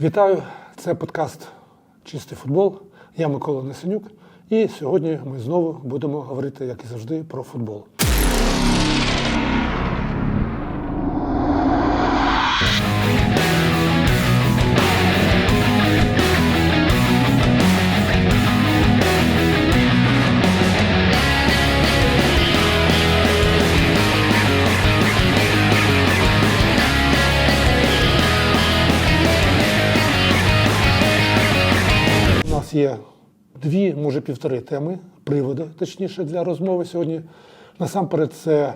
Вітаю! Це подкаст Чистий футбол. Я Микола Несенюк. І сьогодні ми знову будемо говорити, як і завжди, про футбол. Може півтори теми, приводи, точніше, для розмови сьогодні. Насамперед, це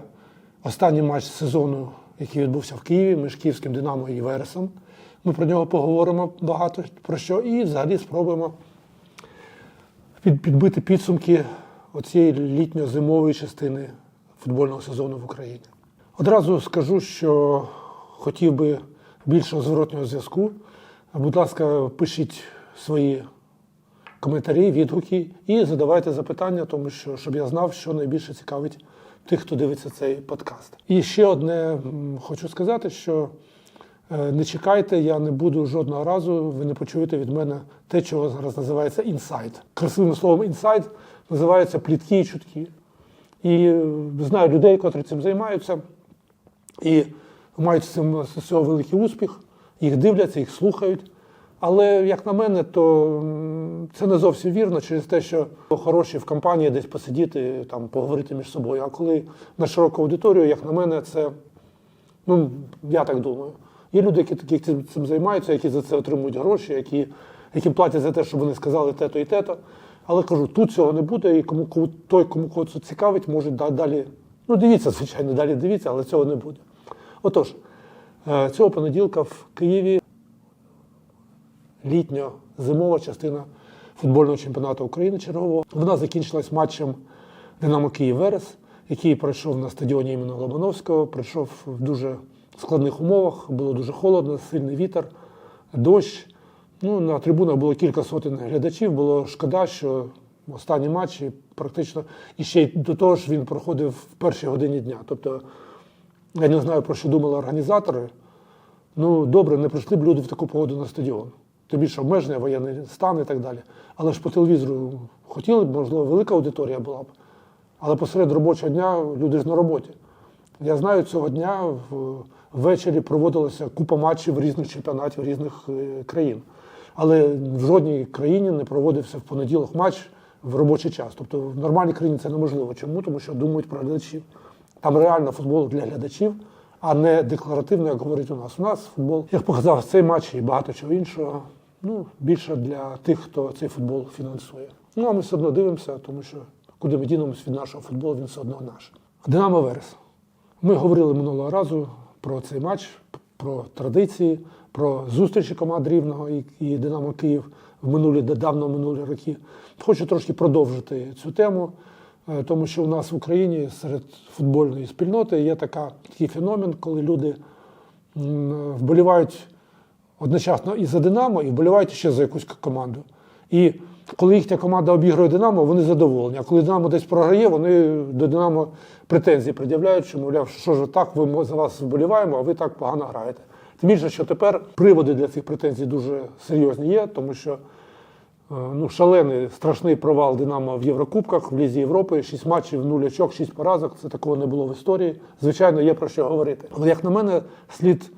останній матч сезону, який відбувся в Києві між Київським Динамо і Вересом. Ми про нього поговоримо багато про що, і взагалі спробуємо підбити підсумки оцієї літньо-зимової частини футбольного сезону в Україні. Одразу скажу, що хотів би більшого зворотнього зв'язку. Будь ласка, пишіть свої коментарі, відгуки і задавайте запитання, тому що щоб я знав, що найбільше цікавить тих, хто дивиться цей подкаст. І ще одне хочу сказати, що е, не чекайте, я не буду жодного разу, ви не почуєте від мене те, чого зараз називається інсайт. Красивим словом інсайт називається плітки і чутки. І е, знаю людей, котрі цим займаються, і мають з цим з цього великий успіх, їх дивляться, їх слухають. Але, як на мене, то це не зовсім вірно через те, що хороші в компанії десь посидіти, там, поговорити між собою. А коли на широку аудиторію, як на мене, це, ну, я так думаю. Є люди, які, які цим, займаються, які за це отримують гроші, які, які платять за те, щоб вони сказали те-то і те-то. Але кажу, тут цього не буде, і кому, кому той, кому кого це цікавить, може далі. Ну, дивіться, звичайно, далі дивіться, але цього не буде. Отож, е, цього понеділка в Києві літньо-зимова частина футбольного чемпіонату України чергового. Вона закінчилась матчем Динамо Київ Верес, який пройшов на стадіоні імені Лобановського. Пройшов в дуже складних умовах, було дуже холодно, сильний вітер, дощ. Ну, на трибунах було кілька сотень глядачів. Було шкода, що останні матчі практично і ще й до того ж він проходив в першій годині дня. Тобто я не знаю, про що думали організатори. Ну, добре, не прийшли б люди в таку погоду на стадіон. Тим більше обмеження, воєнний стан і так далі. Але ж по телевізору хотіли б, можливо, велика аудиторія була б. Але посеред робочого дня люди ж на роботі. Я знаю, цього дня ввечері проводилася купа матчів різних чемпіонатів різних е, країн. Але в жодній країні не проводився в понеділок матч в робочий час. Тобто в нормальній країні це неможливо. Чому? Тому що думають про глядачів. Там реально футбол для глядачів, а не декларативно, як говорить у нас. У нас футбол, як показав цей матч і багато чого іншого. Ну, більше для тих, хто цей футбол фінансує. Ну, а ми все одно дивимося, тому що куди ми дінемось від нашого футболу, він все одно наш. Динамо Верес. Ми говорили минулого разу про цей матч, про традиції, про зустрічі команд Рівного і, і Динамо Київ в минулі, давно минулі роки. Хочу трошки продовжити цю тему, е, тому що у нас в Україні серед футбольної спільноти є така, такий феномен, коли люди вболівають одночасно і за Динамо, і вболівають ще за якусь команду. І коли їхня команда обігрує Динамо, вони задоволені. А коли Динамо десь програє, вони до Динамо претензії пред'являють, що, мовляв, що ж так, ви за вас вболіваємо, а ви так погано граєте. Тим більше, що тепер приводи для цих претензій дуже серйозні є, тому що е, ну, шалений страшний провал Динамо в Єврокубках, в Лізі Європи, 6 матчів, 0 очок, 6 поразок. Це такого не було в історії. Звичайно, є про що говорити. Але як на мене, слід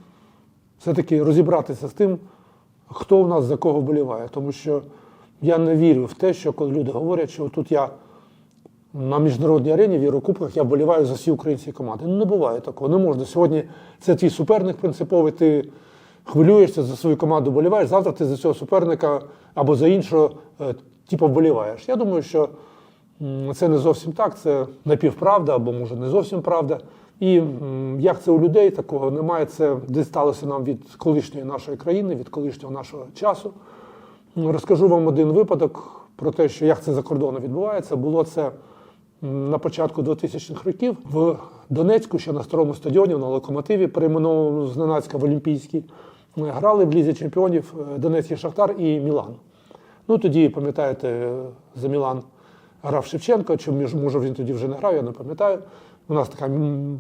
все-таки розібратися з тим, хто у нас за кого вболіває. Тому що я не вірю в те, що коли люди говорять, що тут я на міжнародній арені в Єврокубках я вболіваю за всі українські команди. Ну не буває такого. Не можна. Сьогодні це твій суперник принциповий, ти хвилюєшся за свою команду, вболіваєш, завтра ти за цього суперника або за іншого, е, типу, вболіваєш. Я думаю, що це не зовсім так, це напівправда, або може не зовсім правда. І як це у людей такого немає, це дісталося нам від колишньої нашої країни, від колишнього нашого часу. Розкажу вам один випадок про те, що як це за кордоном відбувається. Було це на початку 2000-х років в Донецьку, ще на старому стадіоні на локомотиві, перейменованому з Ненацька в Олімпійський. Грали в Лізі чемпіонів е, Донецький Шахтар і Мілан. Ну тоді, пам'ятаєте, за Мілан грав Шевченко, чи може він тоді вже не грав, я не пам'ятаю. У нас така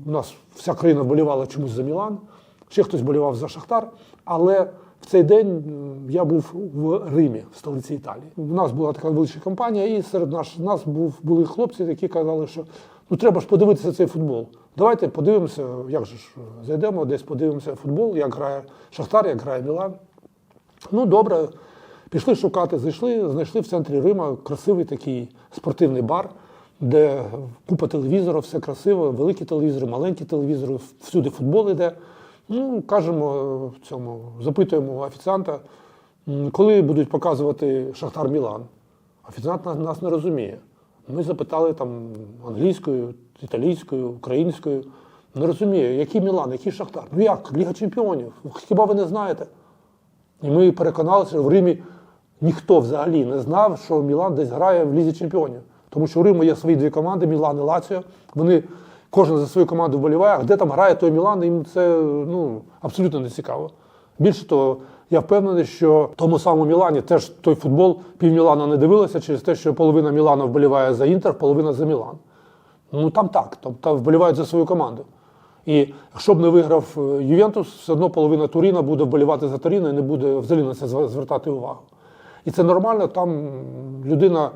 у нас вся країна болівала чомусь за Мілан, ще хтось болівав за Шахтар, але в цей день я був в Римі, в столиці Італії. У нас була така велика компанія, і серед наш, нас був, були хлопці, які казали, що ну треба ж подивитися цей футбол. Давайте подивимося, як же ж зайдемо, десь подивимося футбол, як грає Шахтар, як грає Мілан. Ну, добре, пішли шукати, зайшли, знайшли в центрі Рима красивий такий спортивний бар, де купа телевізорів, все красиво, великі телевізори, маленькі телевізори, всюди футбол йде. Ну, кажемо цьому, запитуємо офіціанта, коли будуть показувати Шахтар Мілан. Офіціант нас, не розуміє. Ми запитали там англійською, італійською, українською. Не розуміє, який Мілан, який Шахтар. Ну як, Ліга Чемпіонів? Хіба ви не знаєте? І ми переконалися, що в Римі ніхто взагалі не знав, що Мілан десь грає в Лізі Чемпіонів. Тому що у Риму є свої дві команди Мілан і Лаціо. Вони кожен за свою команду вболіває, а де там грає той Мілан, їм це ну, абсолютно не цікаво. Більше того, я впевнений, що в тому самому Мілані теж той футбол пів Мілана не дивилося через те, що половина Мілана вболіває за Інтер, половина за Мілан. Ну там так, тобто вболівають за свою команду. І якщо б не виграв е, Ювентус, все одно половина Туріна буде вболівати за Туріно і не буде взагалі на це звертати увагу. І це нормально, там людина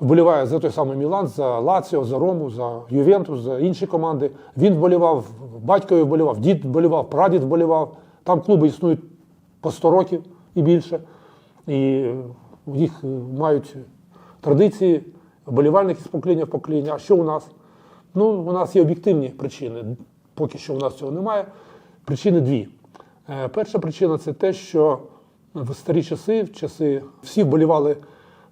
вболіває за той самий Мілан, за Лаціо, за Рому, за Ювентус, за інші команди. Він вболівав, батько вболівав, дід вболівав, прадід вболівав. Там клуби існують по 100 років і більше. І їх е, мають традиції, вболівальники з покоління в покоління. А що у нас? Ну, у нас є об'єктивні причини. Поки що у нас цього немає. Причини дві. Е, Перша причина це те, що в старі часи, в часи всі вболівали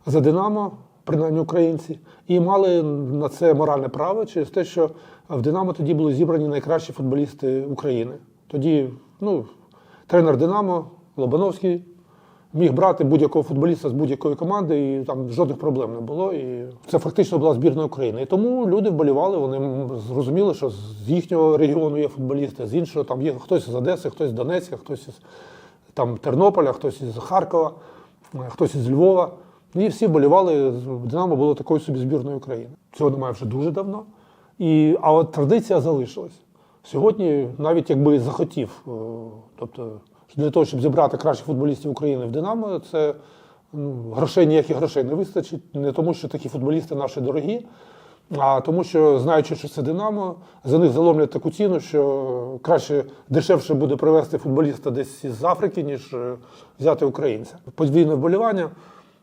за Динамо, принаймні українці, і мали на це моральне право через те, що в Динамо тоді були зібрані найкращі футболісти України. Тоді ну, тренер Динамо Лобановський міг брати будь-якого футболіста з будь-якої команди, і там жодних проблем не було. І це фактично була збірна України. І тому люди вболівали, вони зрозуміли, що з їхнього регіону є футболісти, з іншого там є хтось з Одеси, хтось з Донецька, хтось із там, Тернополя, хтось із Харкова, хтось із Львова. Ну, всі вболівали. Динамо було такою собі збірною України. Цього немає вже дуже давно. І, а от традиція залишилась. Сьогодні, навіть якби захотів, е, тобто для того, щоб зібрати кращих футболістів України в Динамо, це ну, грошей ніяких грошей не вистачить. Не тому, що такі футболісти наші дорогі, а тому, що знаючи, що це Динамо, за них заломлять таку ціну, що краще дешевше буде привезти футболіста десь із Африки, ніж е, взяти українця. Подвійне вболівання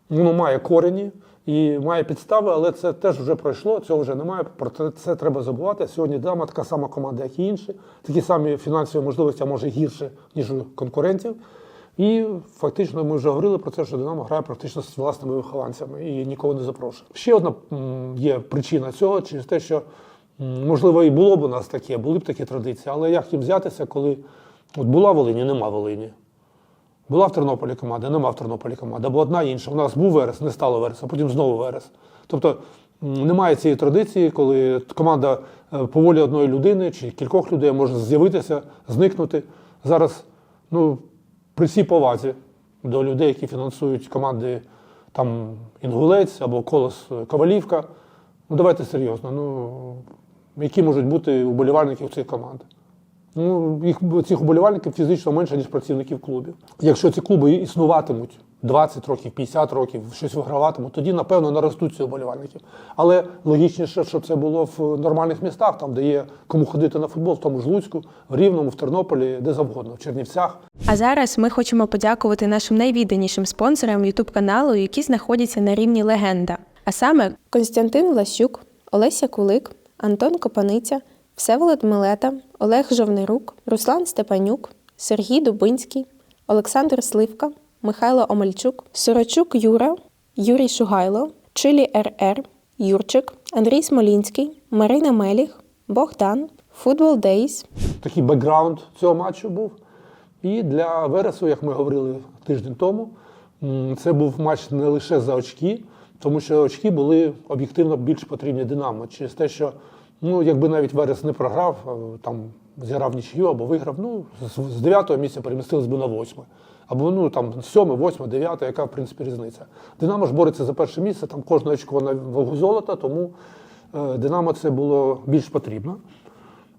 воно має корені і має підстави, але це теж вже пройшло, цього вже немає. Про це- треба забувати. Сьогодні Динамо така сама команда, як і інші, такі самі фінансові можливості, а може гірше, ніж у конкурентів. І фактично ми вже говорили про це, що Динамо грає практично з власними вихованцями і нікого не запрошує. Ще одна є причина цього через те, що можливо і було б у нас таке, були б такі традиції, але як їм взятися, коли от була Волині, нема Волині. Була в Тернополі команда, нема в Тернополі команда, або одна інша. У нас був верес, не стало верес, а потім знову верес. Тобто немає цієї традиції, коли команда е, по волі одної людини чи кількох людей може з'явитися, зникнути. Зараз, ну, при всій повазі до людей, які фінансують команди там Інгулець або Колос е, Ковалівка, ну давайте серйозно. Ну, які можуть бути уболівальники у цих команд? Ну, їх цих уболівальників фізично менше, ніж працівників клубів. Якщо ці клуби існуватимуть 20 років, 50 років, щось виграватимуть, тоді, напевно, наростуть ці уболівальників. Але логічніше, щоб це було в нормальних містах, там, де є кому ходити на футбол, в тому ж Луцьку, в Рівному, в Тернополі, де завгодно, в Чернівцях. А зараз ми хочемо подякувати нашим найвідданішим спонсорам youtube каналу, які знаходяться на рівні легенда. А саме Константин Ласюк, Олеся Кулик, Антон Копаниця, Всеволод Милета, Олег Жовнирук, Руслан Степанюк, Сергій Дубинський, Олександр Сливка, Михайло Омельчук, Сорочук Юра, Юрій Шугайло, Чилі РР, Юрчик, Андрій Смолінський, Марина Меліх, Богдан, Футбол Дейс, такий бекграунд цього матчу був. І для Вересу, як ми говорили тиждень тому, це був матч не лише за очки, тому що очки були об'єктивно більш потрібні Динамо. Через те, що ну, якби навіть Верес не програв, там зіграв нічию або виграв, ну, з- 9-го місця перемістились би на 8. Або ну, там 7, 8, 9, яка в принципі різниця. Динамо ж бореться за перше місце, там очко на вагу золота, тому е, Динамо це було більш потрібно.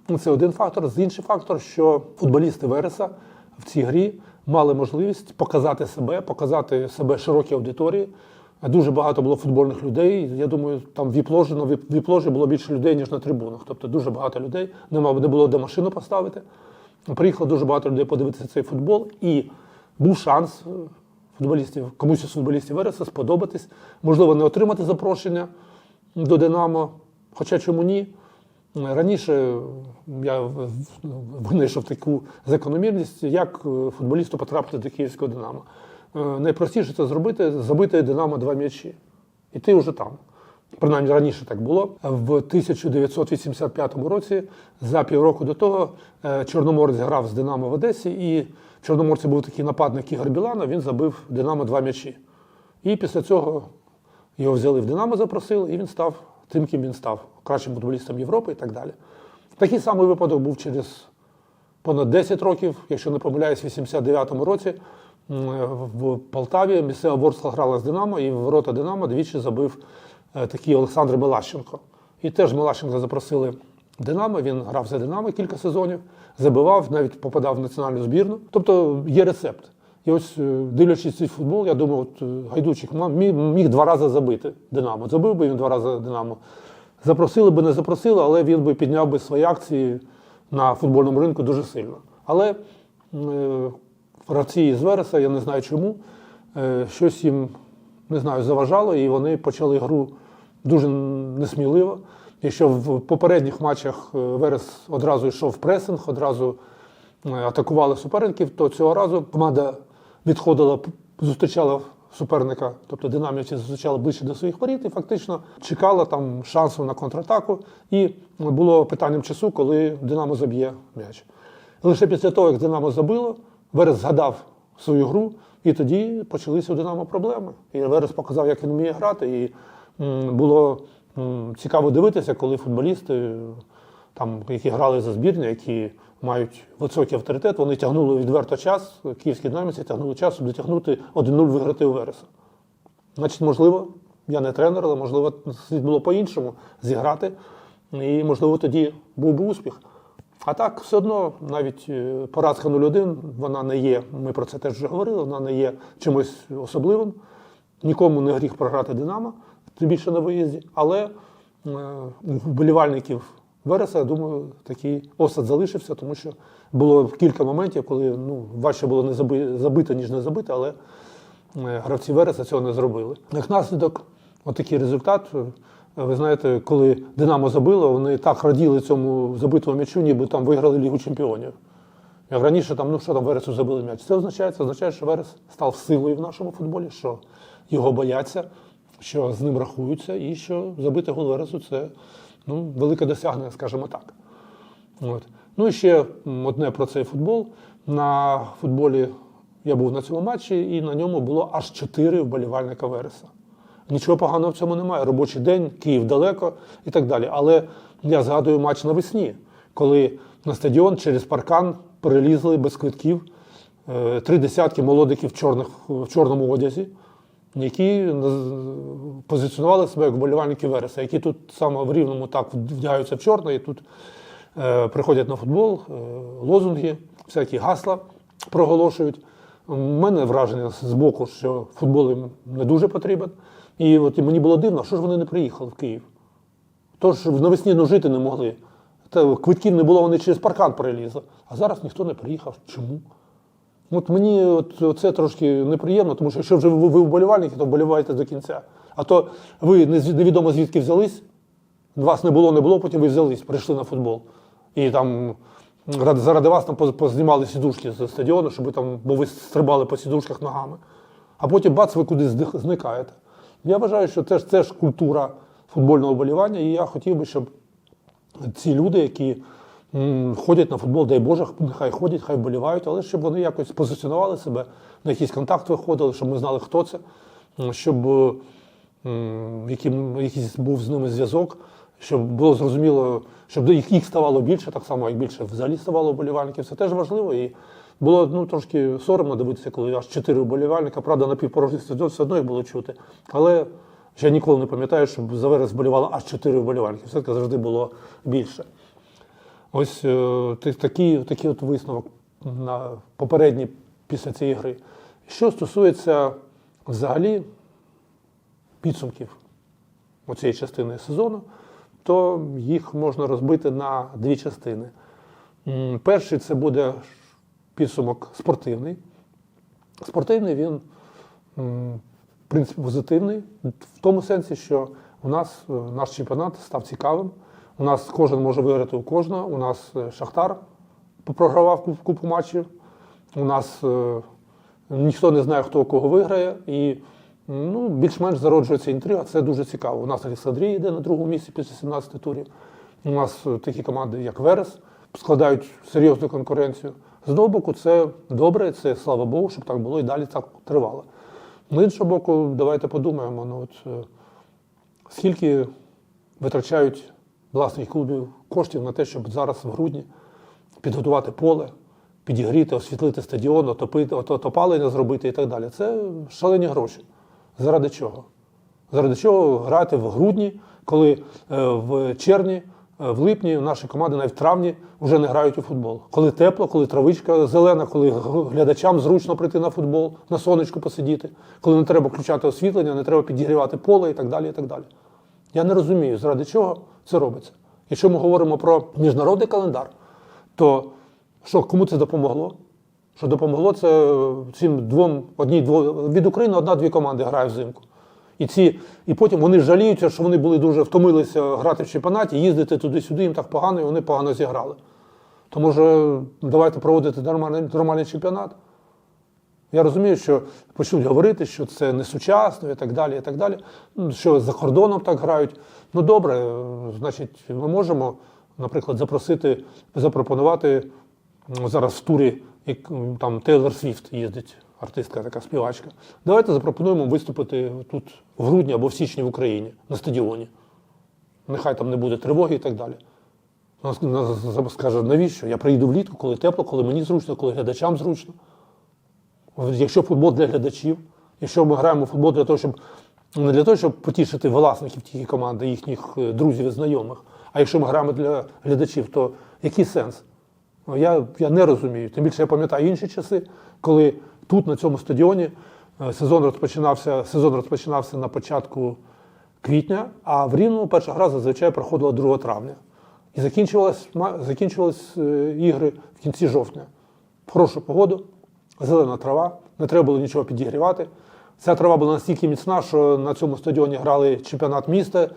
Ну, Це один фактор. З інший фактор, що футболісти Вереса в цій грі мали можливість показати себе, показати себе широкій аудиторії. Дуже багато було футбольних людей. Я думаю, там віп-ложі, на віп- було більше людей, ніж на трибунах. Тобто дуже багато людей. Нема, не було де машину поставити. Приїхало дуже багато людей подивитися цей футбол, і був шанс е, футболістів, комусь із футболістів Вереса сподобатись, можливо, не отримати запрошення до Динамо. Хоча чому ні? Раніше я в- в- винайшов таку закономірність, як е, футболісту потрапити до київського Динамо. Е, Найпростіше це зробити забити Динамо два м'ячі. І ти вже там. Принаймні раніше так було. В 1985 році, за півроку до того, е, Чорноморець грав з Динамо в Одесі, і в Чорноморці був такий нападник Ігор Білана, він забив Динамо два м'ячі. І після цього його взяли в Динамо, запросили, і він став тим, ким він став, кращим футболістом Європи і так далі. Такий самий випадок був через понад 10 років, якщо не помиляюсь, в 89-му році в Полтаві місцева Ворскла грала з Динамо, і в ворота Динамо двічі забив е, такий Олександр Мелащенко. І теж Мелащенка запросили Динамо, він грав за Динамо кілька сезонів, забивав, навіть попадав в національну збірну. Тобто є рецепт. І ось, е, дивлячись цей футбол, я думав, от е, Гайдучик міг, міг два рази забити Динамо. Забив би він два рази Динамо. Запросили би, не запросили, але він би підняв би свої акції на футбольному ринку дуже сильно. Але е, гравці з Вереса, я не знаю чому, е, щось їм не знаю, заважало, і вони почали гру дуже несміливо. Якщо в попередніх матчах е, Верес одразу йшов в пресинг, одразу е, атакували суперників, то цього разу команда відходила, зустрічала суперника, тобто динамівці зустрічала ближче до своїх воріт і фактично чекала там шансу на контратаку. І було питанням часу, коли Динамо заб'є м'яч. Лише після того, як Динамо забило, Верес згадав свою гру, і тоді почалися у Динамо проблеми. І Верес показав, як він вміє грати. І було цікаво дивитися, коли футболісти, там, які грали за збірні, які мають високий авторитет, вони тягнули відверто час, київські динаміці тягнули час, щоб дотягнути 1-0 виграти у Вереса. Значить, можливо, я не тренер, але можливо, слід було по-іншому зіграти. І, можливо, тоді був би успіх. А так, все одно, навіть е, поразка 0-1, вона не є, ми про це теж вже говорили, вона не є чимось особливим. Нікому не гріх програти Динамо, тим більше на виїзді. Але е, вболівальників Вереса, я думаю, такий осад залишився, тому що було кілька моментів, коли ну, важче було не забити, ніж не забити, але е, гравці Вереса цього не зробили. Як наслідок, отакий результат. Ви знаєте, коли Динамо забило, вони так раділи цьому забитому м'ячу, ніби там виграли Лігу Чемпіонів. Як раніше, там, ну що там Вересу забили м'яч. Це означає, це означає, що Верес став силою в нашому футболі, що його бояться, що з ним рахуються, і що забити гол Вересу це ну, велике досягнення, скажімо так. От. Ну і ще одне про цей футбол. На футболі я був на цьому матчі, і на ньому було аж чотири вболівальника Вереса. Нічого поганого в цьому немає. Робочий день, Київ далеко і так далі. Але я згадую матч навесні, коли на стадіон через паркан перелізли без квитків е, три десятки молодиків в, чорних, в чорному одязі, які позиціонували себе як вболівальники Вереса, які тут саме в Рівному так вдягаються в чорне і тут е, приходять на футбол, е, лозунги, всякі гасла проголошують. У мене враження з боку, що футбол їм не дуже потрібен. І от мені було дивно, що ж вони не приїхали в Київ. Тож навесні ну, жити не могли. Та квитків не було, вони через паркан перелізли. А зараз ніхто не приїхав. Чому? От мені от це трошки неприємно, тому що якщо вже ви, ви вболівальники, то вболівайте до кінця. А то ви невідомо звідки взялись, вас не було, не було, потім ви взялись, прийшли на футбол. І там заради вас там познімали сідушки з стадіону, щоб ви там, бо ви стрибали по сідушках ногами. А потім бац, ви кудись зникаєте. Я вважаю, що це ж, це ж культура футбольного вболівання, і я хотів би, щоб ці люди, які ходять на футбол, дай Боже, нехай ходять, хай вболівають, але щоб вони якось позиціонували себе, на якийсь контакт виходили, щоб ми знали, хто це, щоб якийсь був з ними зв'язок, щоб було зрозуміло, щоб їх, їх ставало більше, так само, як більше взагалі ставало вболівальників. Це теж важливо. І було ну, трошки соромно дивитися, коли аж чотири вболівальника, правда, на півпорожній стадіон все одно їх було чути. Але я ніколи не пам'ятаю, щоб за Верес вболівало аж чотири вболівальники. Все-таки завжди було більше. Ось е, такий, такий от висновок на попередній після цієї гри. Що стосується взагалі підсумків цієї частини сезону, то їх можна розбити на дві частини. Перший це буде підсумок спортивний. Спортивний він, в принципі, позитивний в тому сенсі, що у нас е, наш чемпіонат став цікавим. У нас кожен може виграти у кожного. У нас е, Шахтар програвав купу матчів. У нас е, ніхто не знає, хто кого виграє. І ну, більш-менш зароджується інтрига. Це дуже цікаво. У нас Олександрія йде на другому місці після 17 турів. У нас е, такі команди, як Верес, складають серйозну конкуренцію. З одного боку, це добре, це слава Богу, щоб так було і далі так тривало. З іншого боку, давайте подумаємо, ну, от, е, скільки витрачають власних клубів коштів на те, щоб зараз в грудні підготувати поле, підігріти, освітлити стадіон, отопити, от- от зробити і так далі. Це шалені гроші. Заради чого? Заради чого грати в грудні, коли е, в червні, в липні наші команди навіть в травні вже не грають у футбол. Коли тепло, коли травичка зелена, коли глядачам зручно прийти на футбол, на сонечку посидіти, коли не треба включати освітлення, не треба підігрівати поле і так далі. І так далі. Я не розумію, заради чого це робиться. Якщо ми говоримо про міжнародний календар, то що кому це допомогло? Що допомогло це цим двом, одній дво від України одна-дві команди грає взимку. І ці, і потім вони жаліються, що вони були дуже втомилися грати в чемпіонаті, їздити туди-сюди, їм так погано, і вони погано зіграли. То може давайте проводити нормальний, нормальний чемпіонат. Я розумію, що почнуть говорити, що це не сучасно і так далі, і так далі. Ну, Що за кордоном так грають. Ну добре, значить, ми можемо, наприклад, запросити, запропонувати ну, зараз в турі, як там Тейлор Свіфт їздить, артистка, така співачка. Давайте запропонуємо виступити тут в грудні або в січні в Україні на стадіоні. Нехай там не буде тривоги і так далі. Вона скаже, навіщо? Я приїду влітку, коли тепло, коли мені зручно, коли глядачам зручно. Якщо футбол для глядачів, якщо ми граємо в футбол для того, щоб не для того, щоб потішити власників тієї команди, їхніх е, друзів і знайомих, а якщо ми граємо для глядачів, то який сенс? Ну, Я, я не розумію. Тим більше я пам'ятаю інші часи, коли тут, на цьому стадіоні, е, сезон розпочинався, сезон розпочинався на початку квітня, а в Рівному перша гра зазвичай проходила 2 травня. І закінчувались, ма- закінчувались е, ігри в кінці жовтня. Хорошу погоду, зелена трава, не треба було нічого підігрівати. Ця трава була настільки міцна, що на цьому стадіоні грали чемпіонат міста,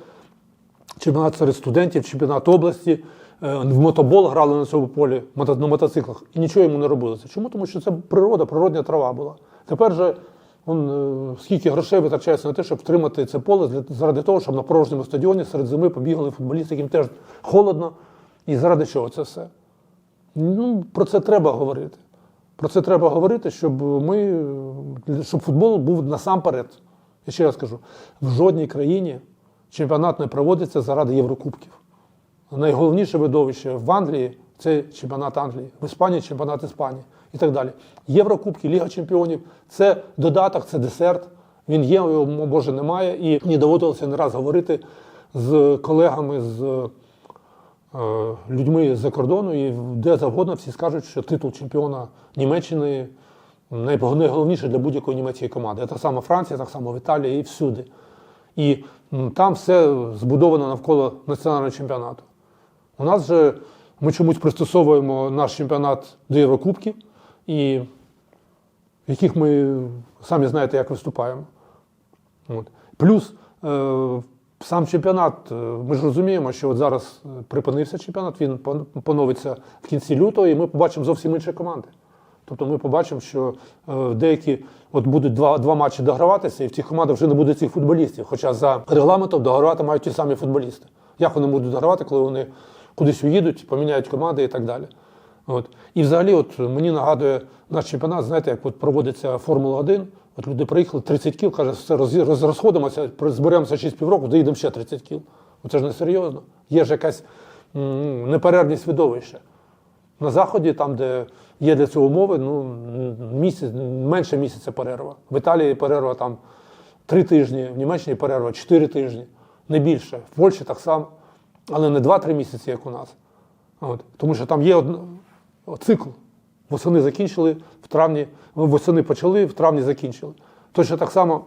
чемпіонат серед студентів, чемпіонат області. Е, В мотобол грали на цьому полі на мотоциклах і нічого йому не робилося. Чому? Тому що це природа, природня трава була. Тепер же он, е, скільки грошей витрачається на те, щоб втримати це поле заради того, щоб на порожньому стадіоні серед зими побігали футболісти, яким теж холодно. І заради чого це все? Ну, про це треба говорити. Про це треба говорити, щоб ми, щоб футбол був насамперед. Я ще раз кажу, в жодній країні чемпіонат не проводиться заради Єврокубків. Найголовніше видовище в Англії це чемпіонат Англії, в Іспанії чемпіонат Іспанії і так далі. Єврокубки, Ліга Чемпіонів це додаток, це десерт. Він є, його може немає. І мені доводилося не раз говорити з колегами, з е, людьми з-за кордону, і де завгодно всі скажуть, що титул чемпіона Німеччини найголовніше для будь-якої німецької команди. Так само Франція, так само в Італії і всюди. І там все збудовано навколо національного чемпіонату. У нас же ми чомусь пристосовуємо наш чемпіонат до Єврокубків, і в яких ми самі знаєте, як виступаємо. От. Плюс е, сам чемпіонат, е, ми ж розуміємо, що от зараз е, припинився чемпіонат, він поновиться в кінці лютого, і ми побачимо зовсім інші команди. Тобто ми побачимо, що е, деякі от будуть два, два матчі дограватися, і в цих командах вже не буде цих футболістів. Хоча за регламентом догравати мають ті самі футболісти. Як вони будуть догравати, коли вони кудись уїдуть, поміняють команди і так далі. От. І взагалі, от мені нагадує наш чемпіонат, знаєте, як от проводиться Формула 1. От люди приїхали 30 кіл, каже, все роз, роз- розходимося, зберемося 6 півроку, доїдемо ще 30 кіл. Це ж не серйозно. Є ж якась неперервність видовища. На заході, там, де є для цього умови, ну місяць, менше місяця перерва. В Італії перерва там три тижні, в Німеччині перерва чотири тижні, не більше. В Польщі так само, але не два-три місяці, як у нас. От. Тому що там є одно, цикл. Восени закінчили, в травні, восени почали, в травні закінчили. Точно так само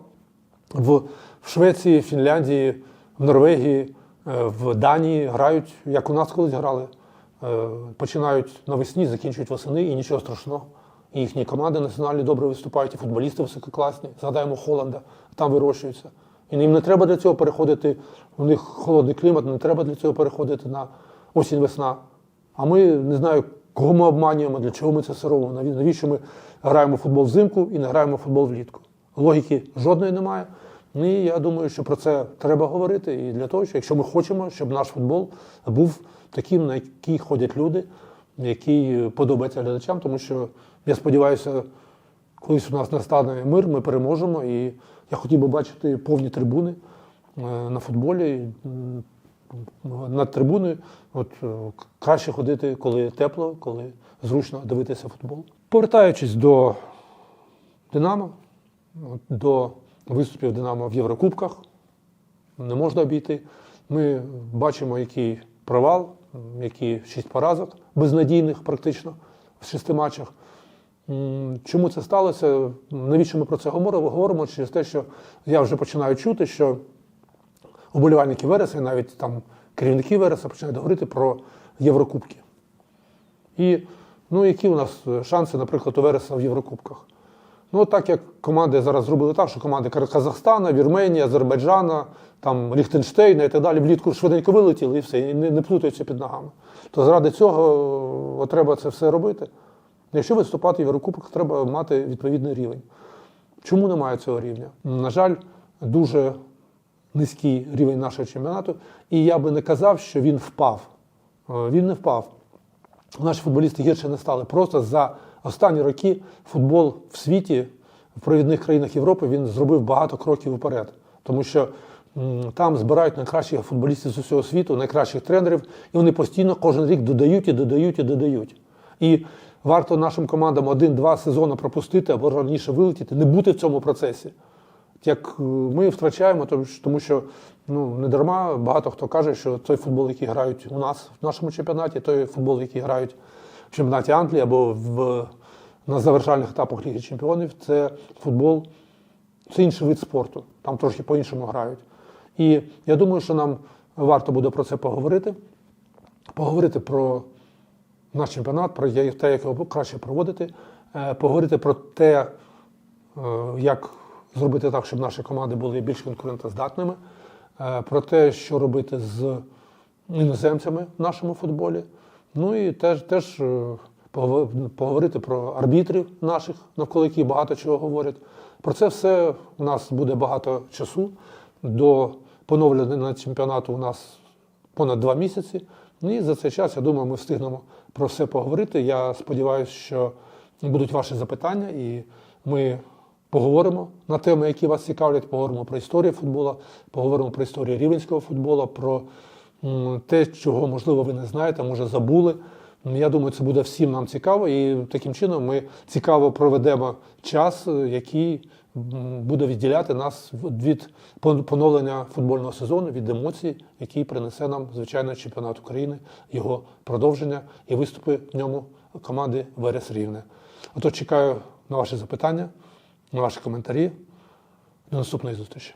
в, в Швеції, Фінляндії, в Норвегії, е, в Данії грають, як у нас колись грали. Е, Починають навесні, закінчують восени і нічого страшного. І їхні команди національні добре виступають, і футболісти висококласні. Згадаємо Холланда, там вирощуються. І їм не треба для цього переходити, у них холодний клімат, не треба для цього переходити на осінь-весна. А ми не знаю, кого ми обманюємо, для чого ми це все робимо. Навіщо ми граємо в футбол взимку і не граємо в футбол влітку? Логіки жодної немає. Ну, І я думаю, що про це треба говорити. І для того, що якщо ми хочемо, щоб наш футбол був таким, на який ходять люди, який подобається глядачам, тому що я сподіваюся, колись у нас настане мир, ми переможемо. І я хотів би бачити повні трибуни е, на футболі. Над трибуною от, е, краще ходити, коли тепло, коли зручно дивитися футбол. Повертаючись до Динамо, до виступів Динамо в Єврокубках, не можна обійти. Ми бачимо, який провал, які шість поразок, безнадійних практично в шести матчах. Чому це сталося? Навіщо ми про це говоримо? Говоримо через те, що я вже починаю чути, що уболівальники Вереса, і навіть там керівники Вереса починають говорити про Єврокубки. І ну, які у нас е, шанси, наприклад, у Вереса в Єврокубках? Ну, так як команди зараз зробили так, що команди Казахстана, Вірменії, Азербайджана, там, Ліхтенштейна і так далі влітку швиденько вилетіли і все, і не, не плутаються під ногами. То заради цього треба це все робити. Якщо виступати в Єврокубках, треба мати відповідний рівень. Чому немає цього рівня? На жаль, дуже низький рівень нашого чемпіонату, і я би не казав, що він впав. Е, Він не впав. Наші футболісти гірше не стали. Просто за останні роки футбол в світі, в провідних країнах Європи, він зробив багато кроків вперед. Тому що там збирають найкращих футболістів з усього світу, найкращих тренерів, і вони постійно кожен рік додають і додають і додають. І варто нашим командам один-два сезони пропустити або раніше вилетіти, не бути в цьому процесі. Як е, ми втрачаємо, тому що- ну, не дарма багато хто каже, що той футбол, який грають у нас в нашому чемпіонаті, той футбол, який грають в чемпіонаті Англії або в, на завершальних етапах Ліги Чемпіонів, це футбол, це інший вид спорту. Там трошки по-іншому грають. І я думаю, що нам варто буде про це поговорити, поговорити про наш чемпіонат, про те, як його краще проводити, е, поговорити про те, е, як зробити так, щоб наші команди були більш конкурентоздатними, е, про те, що робити з іноземцями в нашому футболі. Ну і теж, теж поговорити про арбітрів наших, навколо яких багато чого говорять. Про це все у нас буде багато часу. До поновлення чемпіонату у нас понад два місяці. Ну, І за цей час, я думаю, ми встигнемо про все поговорити. Я сподіваюся, що будуть ваші запитання, і ми поговоримо на теми, які вас цікавлять. Поговоримо про історію футболу, поговоримо про історію рівенського футболу, про те, чого, можливо, ви не знаєте, може забули. Я думаю, це буде всім нам цікаво, і таким чином ми цікаво проведемо час, е, який буде відділяти нас від поновлення футбольного сезону, від емоцій, які принесе нам, звичайно, чемпіонат України, його продовження і виступи в ньому команди Верес Рівне. Отож, чекаю на ваші запитання, на ваші коментарі. До наступної зустрічі.